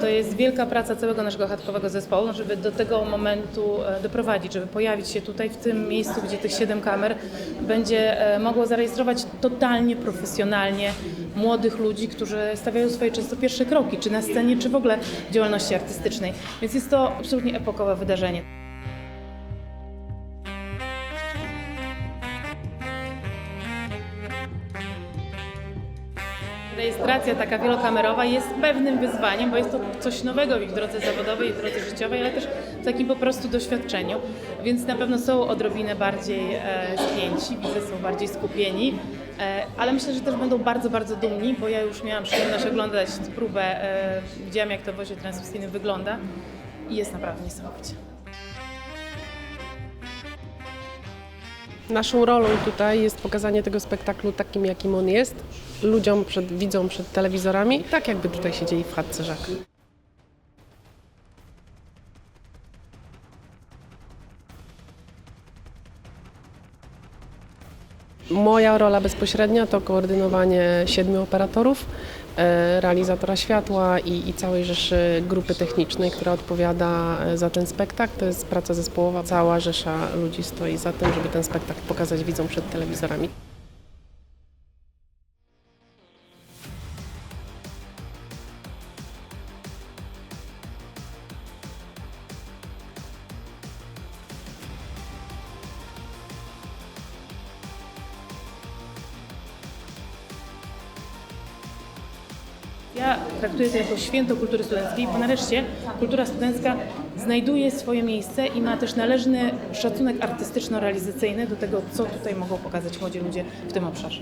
to jest wielka praca całego naszego chatkowego zespołu, żeby do tego momentu e, doprowadzić, żeby pojawić się tutaj w tym miejscu, gdzie tych siedem kamer będzie e, mogło zarejestrować totalnie profesjonalnie młodych ludzi, którzy stawiają swoje często pierwsze kroki, czy na scenie, czy w ogóle w działalności artystycznej. Więc jest to absolutnie epokowe wydarzenie. Rejestracja taka wielokamerowa jest pewnym wyzwaniem, bo jest to coś nowego w ich drodze zawodowej, w drodze życiowej, ale też w takim po prostu doświadczeniu. Więc na pewno są odrobinę bardziej e, spięci, widzę, są bardziej skupieni, e, ale myślę, że też będą bardzo, bardzo dumni, bo ja już miałam przyjemność oglądać próbę, e, widziałam jak to w wozie transmisyjnym wygląda i jest naprawdę niesamowicie. Naszą rolą tutaj jest pokazanie tego spektaklu takim, jakim on jest, ludziom przed, widzom przed telewizorami, tak jakby tutaj siedzieli w chatce Żak. Moja rola bezpośrednia to koordynowanie siedmiu operatorów, e, realizatora światła i, i całej rzeszy grupy technicznej, która odpowiada e, za ten spektakl. To jest praca zespołowa. Cała rzesza ludzi stoi za tym, żeby ten spektakl pokazać widzom przed telewizorami. Ja traktuję to jako święto kultury studenckiej, bo nareszcie kultura studencka znajduje swoje miejsce i ma też należny szacunek artystyczno-realizacyjny do tego, co tutaj mogą pokazać młodzi ludzie w tym obszarze.